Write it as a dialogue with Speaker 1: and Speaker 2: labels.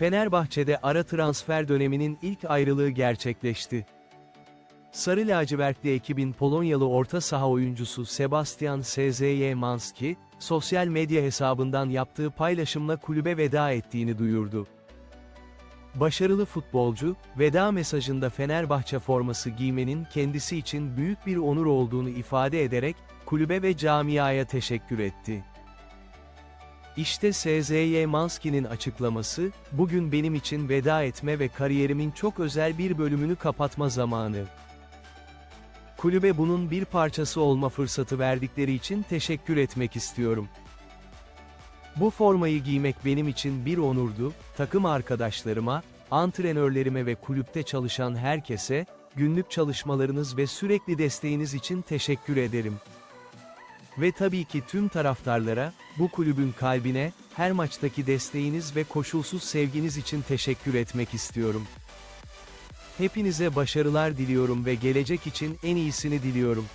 Speaker 1: Fenerbahçe'de ara transfer döneminin ilk ayrılığı gerçekleşti. Sarı lacivertli ekibin Polonyalı orta saha oyuncusu Sebastian Szymanski, sosyal medya hesabından yaptığı paylaşımla kulübe veda ettiğini duyurdu. Başarılı futbolcu, veda mesajında Fenerbahçe forması giymenin kendisi için büyük bir onur olduğunu ifade ederek, kulübe ve camiaya teşekkür etti. İşte SZY Manski'nin açıklaması, bugün benim için veda etme ve kariyerimin çok özel bir bölümünü kapatma zamanı. Kulübe bunun bir parçası olma fırsatı verdikleri için teşekkür etmek istiyorum. Bu formayı giymek benim için bir onurdu, takım arkadaşlarıma, antrenörlerime ve kulüpte çalışan herkese, günlük çalışmalarınız ve sürekli desteğiniz için teşekkür ederim. Ve tabii ki tüm taraftarlara, bu kulübün kalbine, her maçtaki desteğiniz ve koşulsuz sevginiz için teşekkür etmek istiyorum. Hepinize başarılar diliyorum ve gelecek için en iyisini diliyorum.